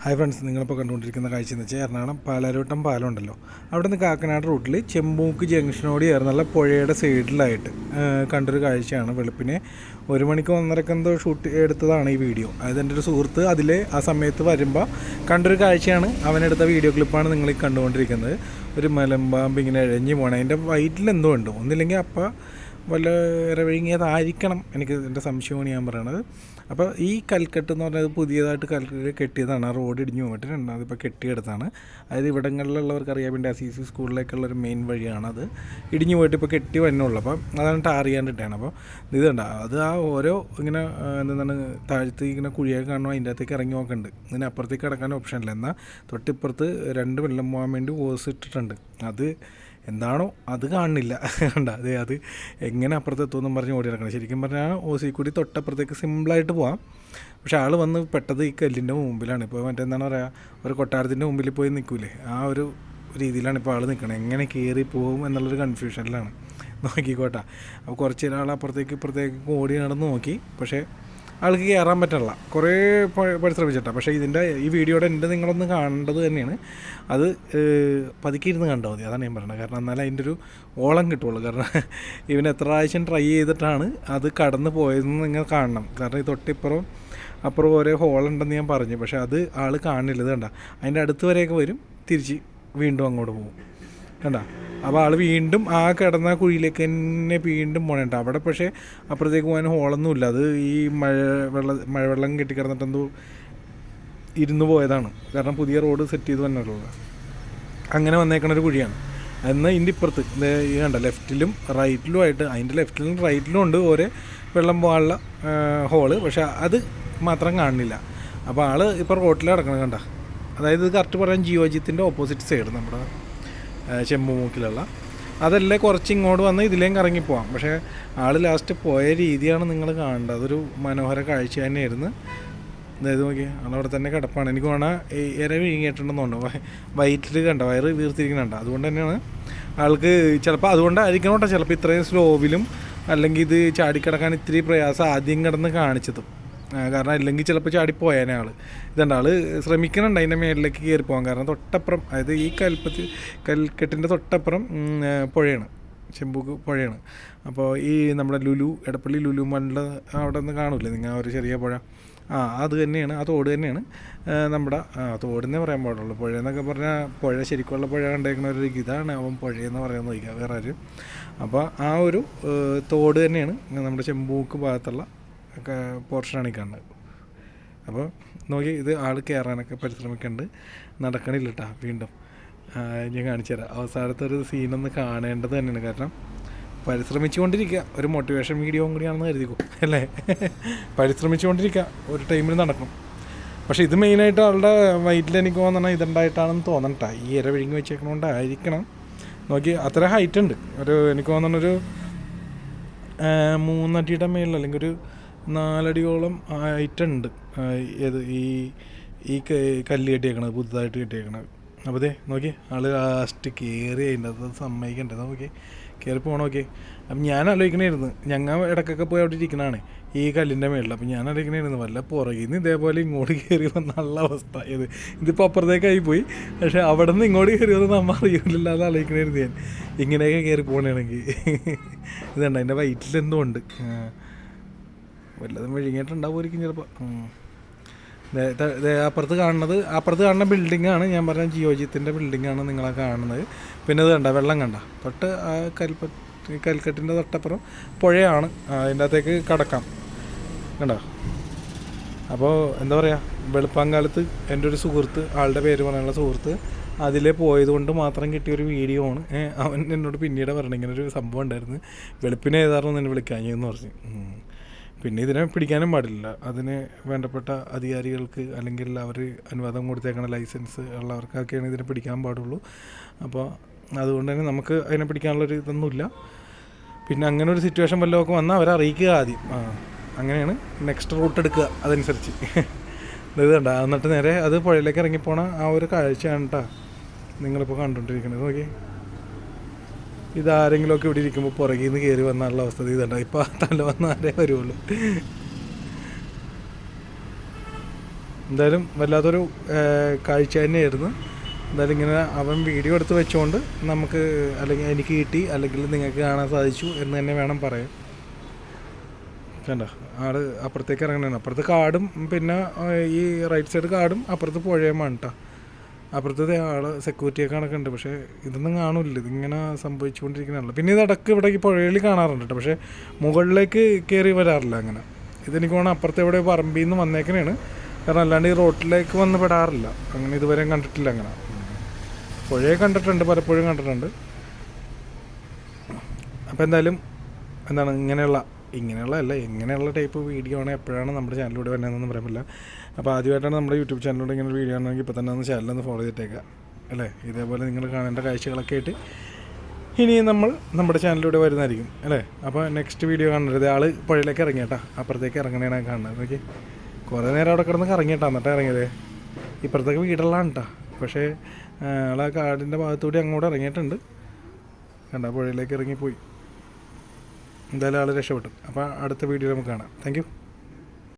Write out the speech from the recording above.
Hi friends നിങ്ങളിപ്പോൾ കണ്ടുകൊണ്ടിരിക്കുന്ന കാഴ്ച എന്ന് വെച്ചാൽ എറണാകുളം പാലാരോട്ടം പാലം ഉണ്ടല്ലോ അവിടെ നിന്ന് കാക്കനാട് റൂട്ടിൽ ചെമ്പൂക്ക് ജംഗ്ഷനോട് ചേർന്നുള്ള പുഴയുടെ സൈഡിലായിട്ട് കണ്ടൊരു കാഴ്ചയാണ് വെളുപ്പിനെ. ഒരു മണിക്ക് ഒന്നരക്ക് എന്തോ ഷൂട്ട് എടുത്തതാണ് ഈ വീഡിയോ അതായത് എന്റെ ഒരു സുഹൃത്ത് അതിൽ ആ സമയത്ത് വരുമ്പോൾ കണ്ടൊരു കാഴ്ചയാണ്. അവനെടുത്ത വീഡിയോ ക്ലിപ്പാണ് നിങ്ങൾ കണ്ടുകൊണ്ടിരിക്കുന്നത്. ഒരു മലമ്പാമ്പ് ഇങ്ങനെ ഇഴഞ്ഞു പോകണം അതിന്റെ വയറ്റിൽ എന്തോ ഉണ്ട്. ഒന്നില്ലെങ്കിൽ അപ്പം വല്ല ഇരവിഴുങ്ങിയതായിരിക്കണം എനിക്ക് എന്റെ സംശയമാണ് ഞാൻ പറയണത്. അപ്പോൾ ഈ കൽക്കെട്ട് എന്ന് പറഞ്ഞത് പുതിയതായിട്ട് കൽക്കെട്ട് കെട്ടിയതാണ്. ആ റോഡ് ഇടിഞ്ഞു പോയിട്ട് രണ്ടാമത് ഇപ്പോൾ കെട്ടിയെടുത്താണ് അതായത് ഇവിടങ്ങളിലുള്ളവർക്ക് അറിയാൻ വേണ്ടി ആ സി സ്കൂളിലേക്കുള്ള ഒരു മെയിൻ വഴിയാണ് അത് ഇടിഞ്ഞു പോയിട്ട് ഇപ്പോൾ കെട്ടി വന്നുള്ളൂ അപ്പം അതാണ് ചെയ്യാണ്ടിട്ടാണ് അപ്പോൾ ഇത് കണ്ട അത് ആ ഓരോ ഇങ്ങനെ എന്താണ് താഴ്ത്തി ഇങ്ങനെ കുഴിയൊക്കെ കാണുമ്പോൾ അതിന്റെ അകത്തേക്ക് ഇറങ്ങി നോക്കുന്നുണ്ട് ഇതിന് അപ്പുറത്തേക്ക് കിടക്കാൻ ഓപ്ഷൻ ഇല്ല. എന്നാൽ തൊട്ടിപ്പുറത്ത് രണ്ട് വെള്ളം പോകാൻ വേണ്ടി ഓസ് ഇട്ടിട്ടുണ്ട്. അത് എന്താണോ അത് കാണുന്നില്ല കണ്ട അതെ അത് എങ്ങനെ അപ്പുറത്തെത്തുമെന്നും പറഞ്ഞ് ഓടി നടക്കണം. ശരിക്കും പറഞ്ഞാൽ ഓസി കൂടി തൊട്ടപ്പുറത്തേക്ക് സിമ്പിളായിട്ട് പോവാം. പക്ഷേ ആൾ വന്ന് പെട്ടത് ഈ കല്ലിന്റെ മുമ്പിലാണ്. ഇപ്പോൾ മറ്റെന്താണ് പറയുക ഒരു കൊട്ടാരത്തിന്റെ മുമ്പിൽ പോയി നിൽക്കൂലേ? ആ ഒരു രീതിയിലാണ് ഇപ്പോൾ ആൾ നിൽക്കണത് എങ്ങനെ കയറി പോകും എന്നുള്ളൊരു കൺഫ്യൂഷനിലാണ് നോക്കിക്കോട്ടെ. അപ്പോൾ കുറച്ച് ആൾ അപ്പുറത്തേക്ക് ഇപ്പുറത്തേക്ക് ഓടി നടന്ന് നോക്കി. പക്ഷേ ആൾക്ക് കയറാൻ പറ്റില്ല കുറേ പരിശ്രമിച്ചിട്ടാണ് പക്ഷേ ഇതിന്റെ ഈ വീഡിയോയുടെ എന്റെ നിങ്ങളൊന്ന് കാണേണ്ടത് തന്നെയാണ്. അത് പതുക്കെ ഇരുന്ന് കണ്ടാൽ മതി. അതാണ് ഞാൻ പറയുന്നത് കാരണം എന്നാലേ അതിന്റെ ഒരു ഓളം കിട്ടുള്ളൂ. കാരണം ഇവൻ എത്ര പ്രാവശ്യം ട്രൈ ചെയ്തിട്ടാണ് അത് കടന്നു പോയതെന്ന് നിങ്ങൾ കാണണം. കാരണം ഈ തൊട്ടിപ്പുറം അപ്പുറം ഓരോ ഹോളുണ്ടെന്ന് ഞാൻ പറഞ്ഞു. പക്ഷേ അത് ആൾ കാണില്ല ഇത് കണ്ട. അതിന്റെ അടുത്ത് വരെയൊക്കെ വരും. തിരിച്ച് വീണ്ടും അങ്ങോട്ട് പോകും. കണ്ട. അപ്പോൾ ആൾ വീണ്ടും ആ കിടന്ന കുഴിയിലേക്ക് തന്നെ വീണ്ടും പോണേണ്ട. അവിടെ പക്ഷേ അപ്പുറത്തേക്ക് പോകാൻ ഹോളൊന്നുമില്ല അത് ഈ മഴ വെള്ള മഴവെള്ളം കെട്ടിക്കിടന്നിട്ടെന്തോ ഇരുന്ന് പോയതാണ്. കാരണം പുതിയ റോഡ് സെറ്റ് ചെയ്ത് വന്നിട്ടുള്ളത്. അങ്ങനെ വന്നേക്കണ ഒരു കുഴിയാണ്. എന്നാൽ ഇതിന്റെ ഇപ്പുറത്ത് ഈ കണ്ട ലെഫ്റ്റിലും റൈറ്റിലും ആയിട്ട് അതിന്റെ ലെഫ്റ്റിലും റൈറ്റിലും ഉണ്ട് ഓരോ വെള്ളം പോകാനുള്ള ഹോൾ പക്ഷെ അത് മാത്രം കാണുന്നില്ല. അപ്പോൾ ആൾ ഇപ്പോൾ റോട്ടിൽ കിടക്കണം കണ്ട? അതായത് ഇത് കറക്റ്റ് പറയാൻ ജിയോജിത്തിന്റെ ഓപ്പോസിറ്റ് സൈഡ് നമ്മുടെ ചെമ്പുമൂക്കിലുള്ള. അതല്ലേ കുറച്ച് ഇങ്ങോട്ട് വന്ന് ഇതിലേം കറങ്ങി പോവാം പക്ഷേ ആൾ ലാസ്റ്റ് പോയ രീതിയാണ് നിങ്ങൾ കാണേണ്ടത്. അതൊരു മനോഹര കാഴ്ച തന്നെയായിരുന്നു. അതായത് നോക്കി ആളവിടെ തന്നെ കിടപ്പാണ്. എനിക്ക് വേണ ഇര വിഴുങ്ങിയിട്ടുണ്ടെന്നുണ്ട് വയറ്റിൽ കണ്ട വയറ് വീർത്തിരിക്കുന്നുണ്ട് അതുകൊണ്ട് തന്നെയാണ് ആൾക്ക് ചിലപ്പോൾ അതുകൊണ്ടായിരിക്കണം കേട്ടോ ചിലപ്പോൾ ഇത്രയും സ്ലോവിലും അല്ലെങ്കിൽ ഇത് ചാടിക്കിടക്കാൻ ഇത്തിരി പ്രയാസം ആദ്യം കിടന്ന് കാണിച്ചതും. കാരണം അല്ലെങ്കിൽ ചിലപ്പോൾ ചാടിപ്പോയേനെ ആൾ ഇതുണ്ട് ആൾ ശ്രമിക്കുന്നുണ്ട് അതിന്റെ മേളിലേക്ക് കയറി പോകാൻ. കാരണം തൊട്ടപ്പുറം അതായത് ഈ കൽപ്പത്തിൽ കൽക്കെട്ടിന്റെ തൊട്ടപ്പുറം പുഴയാണ്. ചെമ്പൂക്ക് പുഴയാണ്. അപ്പോൾ ഈ നമ്മുടെ ലുലു എടപ്പള്ളി ലുലു മണ്ണിൽ അവിടെ നിന്ന് കാണില്ലേ നിങ്ങൾ? ആ ഒരു ചെറിയ പുഴ. ആ അത് തന്നെയാണ് ആ തോട് തന്നെയാണ്. നമ്മുടെ ആ തോടെന്നേ പറയാൻ പാടുള്ളൂ. പുഴ എന്നൊക്കെ പറഞ്ഞാൽ പുഴ ശരിക്കുള്ള പുഴ കണ്ടേക്കുന്ന ഒരു ഇതാണ് അവൻ പുഴയെന്ന് പറയാൻ നോക്കുക വേറെ ആരും അപ്പോൾ ആ ഒരു തോട് തന്നെയാണ്. നമ്മുടെ ചെമ്പൂക്ക് ഭാഗത്തുള്ള പോർഷനാണ് ഈ കാണുന്നത്. അപ്പോൾ നോക്കി ഇത് ആൾ കയറാനൊക്കെ പരിശ്രമിക്കുന്നുണ്ട് നടക്കണില്ല കേട്ടോ വീണ്ടും ഞാൻ കാണിച്ചു തരാം. അവസാനത്തെ ഒരു സീനൊന്ന് കാണേണ്ടത് തന്നെയാണ്. കാരണം പരിശ്രമിച്ചുകൊണ്ടിരിക്കുക. ഒരു മോട്ടിവേഷൻ വീഡിയോ കൂടിയാണെന്ന് കരുതിക്കും? അല്ലേ? പരിശ്രമിച്ചുകൊണ്ടിരിക്കുക. ഒരു ടൈമിൽ നടക്കും. പക്ഷേ ഇത് മെയിനായിട്ട് ആളുടെ വയറ്റിൽ എനിക്ക് തോന്നണം ഇതുണ്ടായിട്ടാണെന്ന് തോന്നണ്ട. ഈ ഇര വിഴുങ്ങി വെച്ചേക്കണോണ്ടായിരിക്കണം നോക്കി അത്ര ഹൈറ്റ് ഉണ്ട്. ഒരു എനിക്ക് തോന്നണൊരു മൂന്നടിയുടെ മേളിൽ അല്ലെങ്കിൽ ഒരു നാലടിയോളം ആയിട്ടുണ്ട് ഏത് ഈ ഈ കല്ല് കെട്ടിയേക്കണത് പുതുതായിട്ട് കെട്ടിയേക്കണത്. അപ്പോൾ ദേ നോക്കി ആൾ ലാസ്റ്റ് കയറി അതിന്റെ അത് സമ്മതിക്കണ്ടേ? നോക്കി കയറി പോകണം നോക്കി അപ്പം ഞാൻ ആലോചിക്കണായിരുന്നു. ഞങ്ങൾ ഇടയ്ക്കൊക്കെ പോയി അവിടെ ഇരിക്കണതാണ് ഈ കല്ലിന്റെ മേളിൽ അപ്പം ഞാൻ ആലോചിക്കണായിരുന്നു വല്ല പുറകിൽ നിന്ന് ഇതേപോലെ ഇങ്ങോട്ട് കയറി വന്ന നല്ല അവസ്ഥ. ഇത് ഇതിപ്പോൾ അപ്പുറത്തേക്കായി പോയി. പക്ഷേ അവിടെ നിന്ന് ഇങ്ങോട്ട് കയറി വന്ന് നമ്മൾ അറിയില്ല അത് ആലോചിക്കണായിരുന്നു ഞാൻ. ഇങ്ങനെയൊക്കെ കയറി പോകണമെങ്കിൽ ഇതുണ്ട് അതിന്റെ വയറ്റിൽ എന്തോ ഉണ്ട്. വല്ലതും വിഴുങ്ങിയിട്ടുണ്ടാവുമായിരിക്കും ചിലപ്പോൾ അപ്പുറത്ത് കാണുന്നത് അപ്പുറത്ത് കാണുന്ന ബിൽഡിംഗ് ആണ്. ഞാൻ പറഞ്ഞ ജിയോജിത്തിന്റെ ആണ് നിങ്ങളെ കാണുന്നത്. പിന്നെ ഇത് കണ്ട വെള്ളം കണ്ട. തൊട്ട് ആ കൽപ്പ കൽക്കെട്ടിന്റെ തൊട്ടപ്പുറം പുഴയാണ്. അതിന്റെ അകത്തേക്ക് കടക്കാം. കണ്ടോ? അപ്പോൾ എന്താ പറയുക വെളുപ്പാങ്കാലത്ത് എന്റെ ഒരു സുഹൃത്ത് ആളുടെ പേര് പറയാനുള്ള സുഹൃത്ത് അതിലെ പോയത് കൊണ്ട് മാത്രം കിട്ടിയ ഒരു വീഡിയോ ആണ് അവൻ എന്നോട് പിന്നീട് പറഞ്ഞു ഇങ്ങനെ ഒരു സംഭവം ഉണ്ടായിരുന്നു. വെളുപ്പിനെ ഏതാറും എന്നെ വിളിക്കാൻ വിളിക്കാഞ്ഞെന്ന് പറഞ്ഞു. പിന്നെ ഇതിനെ പിടിക്കാനും പാടില്ല. അതിന് വേണ്ടപ്പെട്ട അധികാരികൾക്ക് അല്ലെങ്കിൽ അവർ അനുവാദം കൊടുത്തേക്കണ ലൈസൻസ് ഉള്ളവർക്കൊക്കെയാണ് ഇതിനെ പിടിക്കാൻ പാടുള്ളൂ. അപ്പോൾ അതുകൊണ്ട് തന്നെ നമുക്ക് അതിനെ പിടിക്കാനുള്ളൊരു ഇതൊന്നുമില്ല. പിന്നെ അങ്ങനെ ഒരു സിറ്റുവേഷൻ വല്ലതൊക്കെ വന്നാൽ അവരെ അറിയിക്കുക ആദ്യം. ആ അങ്ങനെയാണ് നെക്സ്റ്റ് റൂട്ട് എടുക്കുക അതനുസരിച്ച്. ഇത് കണ്ട എന്നിട്ട് നേരെ അത് പുഴയിലേക്ക് ഇറങ്ങിപ്പോണ ആ ഒരു കാഴ്ചയാണ് കേട്ടോ നിങ്ങളിപ്പോൾ കണ്ടുകൊണ്ടിരിക്കുന്നത്. നോക്കി ഇതാരെങ്കിലുമൊക്കെ ഇവിടെ ഇരിക്കുമ്പോൾ പുറകിൽ നിന്ന് കയറി വന്നാനുള്ള അവസ്ഥ ഇതുണ്ട്? ഇപ്പോൾ തല വന്നാലേ വരുള്ളൂ. എന്തായാലും വല്ലാത്തൊരു കാഴ്ച തന്നെയായിരുന്നു. എന്തായാലും ഇങ്ങനെ അവൻ വീഡിയോ എടുത്ത് വെച്ചുകൊണ്ട് നമുക്ക് അല്ലെങ്കിൽ എനിക്ക് കിട്ടി അല്ലെങ്കിൽ നിങ്ങൾക്ക് കാണാൻ സാധിച്ചു എന്ന് തന്നെ വേണം പറയാൻ. കണ്ട? ആൾ അപ്പുറത്തേക്ക് ഇറങ്ങണേ അപ്പുറത്ത് കാടും പിന്നെ ഈ റൈറ്റ് സൈഡ് കാടും അപ്പുറത്ത് പുഴയുമാണ് കേട്ടോ അപ്പുറത്ത് ആൾ ആൾ സെക്യൂരിറ്റിയൊക്കെ കണക്കുണ്ട് പക്ഷേ ഇതൊന്നും കാണില്ല. ഇതിങ്ങനെ സംഭവിച്ചുകൊണ്ടിരിക്കുന്നതാണല്ലോ പിന്നെ ഇത് ഇടയ്ക്ക് ഇവിടെ പുഴയിൽ കാണാറുണ്ട് പക്ഷേ മുകളിലേക്ക് കയറി വരാറില്ല അങ്ങനെ. ഇതെനിക്ക് വേണം അപ്പുറത്തെ എവിടെ പറമ്പിൽ നിന്ന് വന്നേക്കണേണ്. കാരണം അല്ലാണ്ട് ഈ റോട്ടിലേക്ക് വന്ന് പെടാറില്ല. അങ്ങനെ ഇതുവരെ കണ്ടിട്ടില്ല അങ്ങനെ. പുഴയെ കണ്ടിട്ടുണ്ട് പലപ്പോഴും കണ്ടിട്ടുണ്ട്. അപ്പോൾ എന്തായാലും എന്താണ് ഇങ്ങനെയുള്ള ഇങ്ങനെയുള്ള അല്ല എങ്ങനെയുള്ള ടൈപ്പ് വീഡിയോ ആണ് എപ്പോഴാണ് നമ്മുടെ ചാനലിലൂടെ വരുന്നതെന്ന് പറയാൻ പറ്റില്ല. അപ്പോൾ ആദ്യമായിട്ടാണ് നമ്മുടെ യൂട്യൂബ് ചാനലിലൂടെ ഇങ്ങനെ ഒരു വീഡിയോ ആണെങ്കിൽ ഇപ്പോൾ തന്നെ ഒന്ന് ചാനലൊന്ന് ഫോളോ ചെയ്തിട്ടേക്കുക അല്ലേ? ഇതേപോലെ നിങ്ങൾ കാണേണ്ട കാഴ്ചകളൊക്കെ ആയിട്ട് ഇനി നമ്മൾ നമ്മുടെ ചാനലിലൂടെ വരുന്നതായിരിക്കും. അല്ലേ? അപ്പോൾ നെക്സ്റ്റ് വീഡിയോ കാണരുത്. ആൾ പുഴയിലേക്ക് ഇറങ്ങിയട്ടാ. അപ്പുറത്തേക്ക് ഇറങ്ങണേനാ കാണുന്നത്. ഓക്കെ കുറേ നേരം അവിടെ കിടന്ന് ഇറങ്ങിയിട്ടാ എന്നിട്ടാ ഇറങ്ങിയത്. ഇപ്പുറത്തേക്ക് വീടുള്ളതാണ് കേട്ടോ പക്ഷേ ആൾ ആ കാടിന്റെ ഭാഗത്തൂടെ അങ്ങോട്ട് ഇറങ്ങിയിട്ടുണ്ട്. കണ്ട? പുഴയിലേക്ക് ഇറങ്ങിപ്പോയി. എന്തായാലും ആൾ രക്ഷപ്പെട്ടു. അപ്പോൾ അടുത്ത വീഡിയോ നമുക്ക് കാണാം. താങ്ക്